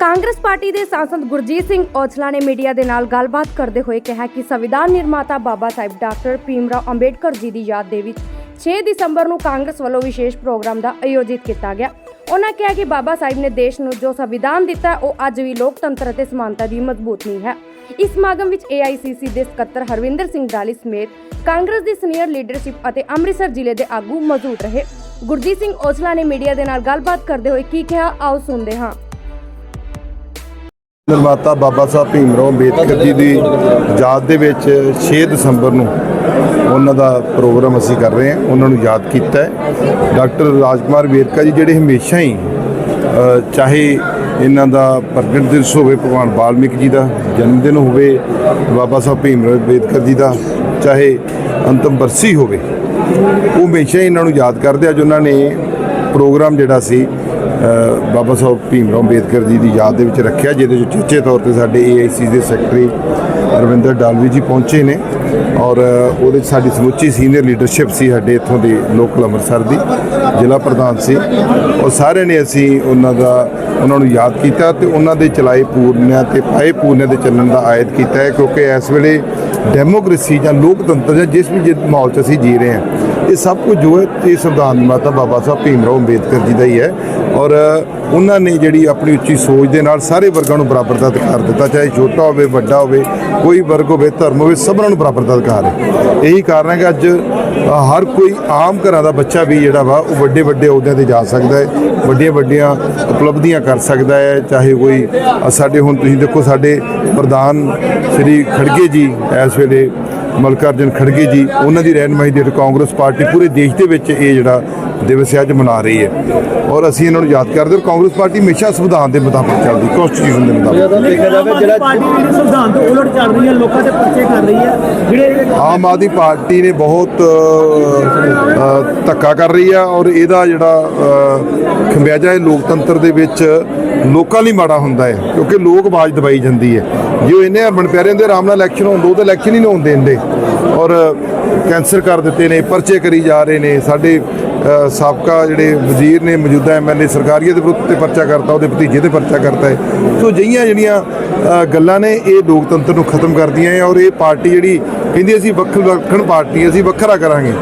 Congress party ਦੇ ਸਾਂਸਦ ਗੁਰਜੀਤ ਸਿੰਘ ਔਜਲਾ ਨੇ media ਦੇ ਨਾਲ ਗੱਲਬਾਤ ਕਰਦੇ ਹੋਏ ਕਿਹਾ ਕਿ ਸੰਵਿਧਾਨ ਨਿਰਮਾਤਾ ਬਾਬਾ ਸਾਹਿਬ ਡਾਕਟਰ ਭੀਮਰਾਓ ਅੰਬੇਡਕਰ ਜੀ ਦੀ ਯਾਦ ਦੇ ਵਿੱਚ 6 ਦਸੰਬਰ ਨੂੰ ਕਾਂਗਰਸ ਵੱਲੋਂ ਵਿਸ਼ੇਸ਼ ਪ੍ਰੋਗਰਾਮ ਦਾ ਆਯੋਜਿਤ ਕੀਤਾ ਗਿਆ। ਉਹਨਾਂ ਕਿਹਾ ਕਿ ਬਾਬਾ ਸਾਹਿਬ ਨੇ ਦੇਸ਼ ਨੂੰ ਜੋ ਸੰਵਿਧਾਨ ਦਿੱਤਾ, ਉਹ ਅੱਜ ਵੀ ਲੋਕਤੰਤਰ ਅਤੇ ਸਮਾਨਤਾ ਦੀ ਮਜ਼ਬੂਤ ਨੀਂਹ ਹੈ। ਇਸ ਸਮਾਗਮ ਵਿੱਚ AICC ਦੇ ਸਕੱਤਰ ਹਰਵਿੰਦਰ ਸਿੰਘ ਡਾਲੀ ਸਮੇਤ ਕਾਂਗਰਸ ਦੀ ਸੀਨੀਅਰ ਲੀਡਰਸ਼ਿਪ ਅਤੇ ਅੰਮ੍ਰਿਤਸਰ ਜ਼ਿਲ੍ਹੇ ਦੇ ਆਗੂ ਮੌਜੂਦ ਰਹੇ। ਗੁਰਜੀਤ ਸਿੰਘ ਔਜਲਾ ਨੇ ਮੀਡੀਆ ਦੇ ਨਾਲ ਗੱਲਬਾਤ ਕਰਦੇ ਹੋਏ ਕੀ ਕਿਹਾ, ਆਓ ਸੁਣਦੇ ਹਾਂ। ਨਿਰਮਾਤਾ ਬਾਬਾ ਸਾਹਿਬ ਭੀਮਰਾਓ ਅੰਬੇਦਕਰ ਜੀ ਦੀ ਯਾਦ ਦੇ ਵਿੱਚ 6 ਦਸੰਬਰ ਨੂੰ ਉਹਨਾਂ ਦਾ ਪ੍ਰੋਗਰਾਮ ਅਸੀਂ ਕਰ ਰਹੇ ਹਾਂ, ਉਹਨਾਂ ਨੂੰ ਯਾਦ ਕੀਤਾ ਹੈ। ਡਾਕਟਰ ਰਾਜਕੁਮਾਰ ਵੇਰਕਾ ਜੀ ਜਿਹੜੇ ਹਮੇਸ਼ਾ ਹੀ ਚਾਹੇ ਇਹਨਾਂ ਦਾ ਪ੍ਰਗਟ ਦਿਵਸ ਹੋਵੇ, ਭਗਵਾਨ ਵਾਲਮੀਕ ਜੀ ਦਾ ਜਨਮ ਦਿਨ ਹੋਵੇ, ਬਾਬਾ ਸਾਹਿਬ ਭੀਮਰਾਓ ਅੰਬੇਦਕਰ ਜੀ ਦਾ, ਚਾਹੇ ਅੰਤਮ ਬਰਸੀ ਹੋਵੇ, ਉਹ ਹਮੇਸ਼ਾ ਹੀ ਇਹਨਾਂ ਨੂੰ ਯਾਦ ਕਰਦੇ ਅੱਜ ਉਹਨਾਂ ਨੇ ਪ੍ਰੋਗਰਾਮ ਜਿਹੜਾ ਸੀ ਬਾਬਾ ਸਾਹਿਬ ਭੀਮ ਰਾਓ ਅੰਬੇਦਕਰ ਜੀ ਦੀ ਯਾਦ ਦੇ ਵਿੱਚ ਰੱਖਿਆ, ਜਿਹਦੇ ਵਿੱਚ ਚੇਚੇ ਤੌਰ ਤੇ ਸਾਡੇ ਏਆਈਸੀ ਦੇ ਸੈਕਟਰੀ ਰਵਿੰਦਰ ਡਾਲਵੀ ਜੀ ਪਹੁੰਚੇ ਨੇ ਔਰ ਉਹਦੇ 'ਚ ਸਾਡੀ ਸਮੁੱਚੀ ਸੀਨੀਅਰ ਲੀਡਰਸ਼ਿਪ ਸੀ ਸਾਡੇ ਇੱਥੋਂ ਦੀ ਲੋਕਲ ਅੰਮ੍ਰਿਤਸਰ ਦੀ, ਜ਼ਿਲ੍ਹਾ ਪ੍ਰਧਾਨ ਸੀ। ਔਰ ਸਾਰਿਆਂ ਨੇ ਅਸੀਂ ਉਹਨਾਂ ਦਾ, ਉਹਨਾਂ ਨੂੰ ਯਾਦ ਕੀਤਾ ਤੇ ਉਹਨਾਂ ਦੇ ਚਲਾਏ ਪੂਰਨਿਆਂ ਤੇ ਪਾਏ ਪੂਰਨਿਆਂ ਦੇ ਚੱਲਣ ਦਾ ਆਇਤ ਕੀਤਾ ਹੈ, ਕਿਉਂਕਿ ਇਸ ਵੇਲੇ ਡੈਮੋਕ੍ਰੇਸੀ ਜਾਂ ਲੋਕਤੰਤਰ ਜਾਂ ਜਿਸ ਵੀ ਜਿ- ਮਾਹੌਲ 'ਚ ਅਸੀਂ ਜੀ ਰਹੇ ਹਾਂ ਇਹ ਸਭ ਕੁਝ ਜੋ ਹੈ ਇਹ ਸੰਵਿਧਾਨ ਮਾਤਾ ਬਾਬਾ ਸਾਹਿਬ ਭੀਮ ਰਾਓ ਅੰਬੇਦਕਰ ਜੀ ਦਾ ਹੀ ਹੈ। ਔਰ, ਉਹਨਾਂ ਨੇ ਜਿਹੜੀ ਆਪਣੀ ਉੱਚੀ ਸੋਚ ਦੇ ਨਾਲ ਸਾਰੇ ਵਰਗਾਂ ਨੂੰ ਬਰਾਬਰ ਦਾ ਅਧਿਕਾਰ ਦਿੱਤਾ, ਚਾਹੇ ਛੋਟਾ ਹੋਵੇ, ਵੱਡਾ ਹੋਵੇ, ਕੋਈ ਵਰਗ ਹੋਵੇ, ਧਰਮ ਹੋਵੇ, ਸਭਨਾਂ ਨੂੰ ਬਰਾਬਰ ਦਾ ਅਧਿਕਾਰ ਹੈ। ਇਹੀ ਕਾਰਨ ਹੈ ਕਿ ਅੱਜ ਹਰ ਕੋਈ ਆਮ ਘਰਾਂ ਦਾ ਬੱਚਾ ਵੀ ਜਿਹੜਾ ਵਾ, ਉਹ ਵੱਡੇ ਵੱਡੇ ਅਹੁਦਿਆਂ ਤੇ ਜਾ ਸਕਦਾ ਹੈ, ਵੱਡੀਆਂ ਵੱਡੀਆਂ ਉਪਲਬਧੀਆਂ ਕਰ ਸਕਦਾ ਹੈ, ਚਾਹੇ ਕੋਈ ਸਾਡੇ ਹੁਣ ਤੁਸੀਂ ਦੇਖੋ ਸਾਡੇ ਪ੍ਰਧਾਨ ਸ੍ਰੀ ਖੜਗੇ ਜੀ ਇਸ ਵੇਲੇ ਮਲਕਾਰਜਨ ਖੜਗੇ ਜੀ ਉਹਨਾਂ ਦੀ ਰਹਿਨਮਾਈ ਦੇ ਹੇਠ ਕਾਂਗਰਸ ਪਾਰਟੀ ਪੂਰੇ ਦੇਸ਼ ਦੇ ਵਿੱਚ ਇਹ ਜਿਹੜਾ ਦਿਵਸ ਹੈ ਅੱਜ ਮਨਾ ਰਹੀ ਹੈ। ਔਰ ਅਸੀਂ ਇਹਨਾਂ ਨੂੰ ਯਾਦ ਕਰਦੇ ਹਾਂ ਕਾਂਗਰਸ ਪਾਰਟੀ ਹਮੇਸ਼ਾ ਸੰਵਿਧਾਨ ਦੇ ਮੁਤਾਬਕ ਚੱਲਦੀ ਕਨਸਟੀਟਿਊਸ਼ਨ ਦੇ ਮੁਤਾਬਕ। ਜਦੋਂ ਦੇਖਿਆ ਜਾਵੇ ਜਿਹੜਾ ਪਾਰਟੀ ਸੰਵਿਧਾਨ ਤੋਂ ਉਲਟ ਚੱਲ ਰਹੀ ਹੈ ਲੋਕਾਂ ਦੇ ਪਰਚੇ ਕਰ ਰਹੀ ਹੈ। ਜਿਹੜੇ ਆਮ ਆਦਮੀ ਪਾਰਟੀ ਨੇ ਬਹੁਤ ਧੱਕਾ ਕਰ ਰਹੀ ਆ ਔਰ ਇਹਦਾ ਜਿਹੜਾ ਖਮਿਆਜਾ ਹੈ ਲੋਕਤੰਤਰ ਦੇ ਵਿੱਚ ਲੋਕਾਂ ਲਈ ਮਾੜਾ ਹੁੰਦਾ ਹੈ ਕਿਉਂਕਿ ਲੋਕ ਆਵਾਜ਼ ਦਬਾਈ ਜਾਂਦੀ ਹੈ। ਜੋ ਉਹ ਇੰਨੇ ਹਰਮਨ ਪਿਆਰੇ ਹੁੰਦੇ ਆਰਾਮ ਨਾਲ ਇਲੈਕਸ਼ਨ ਹੋਣ, ਦੋ ਤਾਂ ਇਲੈਕਸ਼ਨ ਹੀ ਨਹੀਂ ਹੋਣ ਦਿੰਦੇ ਔਰ ਕੈਂਸਰ ਕਰ ਦਿੱਤੇ ਨੇ, ਪਰਚੇ ਕਰੀ ਜਾ ਰਹੇ ਨੇ। ਸਾਡੇ ਸਾਬਕਾ ਜਿਹੜੇ ਵਜ਼ੀਰ ਨੇ, ਮੌਜੂਦਾ ਐਮਐਲਏ ਸਰਕਾਰੀਆ ਦੇ ਵਿਰੁੱਧ ਤੇ ਪਰਚਾ ਕਰਤਾ, ਉਹਦੇ ਭਤੀਜੇ ਤੇ ਪਰਚਾ ਕਰਤਾ ਹੈ। ਸੋ ਜਿਹੀਆਂ ਜਿਹੜੀਆਂ ਗੱਲਾਂ ਨੇ, ਇਹ ਲੋਕਤੰਤਰ ਨੂੰ ਖਤਮ ਕਰਦੀਆਂ ਹੈ ਔਰ ਇਹ ਪਾਰਟੀ ਜਿਹੜੀ ਕਹਿੰਦੀ ਅਸੀਂ ਵੱਖ ਵੱਖਣ ਪਾਰਟੀ ਅਸੀਂ ਵੱਖਰਾ ਕਰਾਂਗੇ।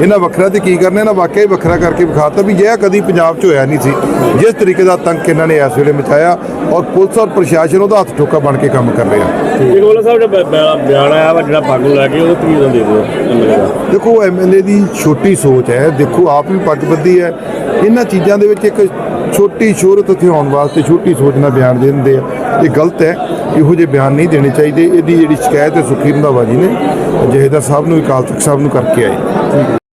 ਇਹਨਾਂ ਵੱਖਰਾ ਤੇ ਕੀ ਕਰਨਾ ਇਹਨਾਂ ਵਾਕਿਆ ਹੀ ਵੱਖਰਾ ਕਰਕੇ ਵਿਖਾਤਾ ਵੀ ਜਿਹਾ ਕਦੀ ਪੰਜਾਬ 'ਚ ਹੋਇਆ ਨਹੀਂ ਸੀ। ਜਿਸ ਤਰੀਕੇ ਦਾ ਤੰਕ ਇਹਨਾਂ ਨੇ ਇਸ ਵੇਲੇ ਮਚਾਇਆ ਔਰ ਪੁਲਿਸ ਔਰ ਪ੍ਰਸ਼ਾਸਨ ਉਹਦਾ ਹੱਥ ਠੋਕਾ ਬਣ ਕੇ ਕੰਮ ਕਰ ਰਿਹਾ। ਜਗੋਲਾ ਸਾਹਿਬ ਦਾ ਬਿਆਨ ਆਇਆ ਵਾ ਜਿਹੜਾ ਪੱਗ ਨੂੰ ਲੈ ਕੇ ਉਹ ਕੀ ਦੇ ਦਿਓ ਐਮਐਲਏ ਦਾ ਦੇਖੋ ਐਮਐਲਏ ਦੀ ਛੋਟੀ ਸੋਚ ਹੈ। ਦੇਖੋ ਆਪ ਵੀ ਪੱਗ ਬੱਧੀ ਹੈ। ਇਹਨਾਂ ਚੀਜ਼ਾਂ ਦੇ ਵਿੱਚ ਇੱਕ ਛੋਟੀ ਸ਼ੋਹਰਤ ਉਠਾਉਣ ਵਾਸਤੇ ਛੋਟੀ ਸੋਚ ਨਾਲ ਬਿਆਨ ਦੇ ਦਿੰਦੇ ਆ। ਇਹ ਗਲਤ ਹੈ। ਇਹੋ ਜਿਹੇ ਬਿਆਨ ਨਹੀਂ ਦੇਣੇ ਚਾਹੀਦੇ। ਇਹਦੀ ਜਿਹੜੀ ਸ਼ਿਕਾਇਤ ਹੈ ਸੁਖੀ ਰੰਧਾਵਾ ਜੀ ਨੇ। ਜਹੇਦਾਰ ਸਾਹਿਬ ਨੂੰ ਅਕਾਲ ਤਖਤ ਸਾਹਿਬ ਨੂੰ ਕਰਕੇ ਆਏ।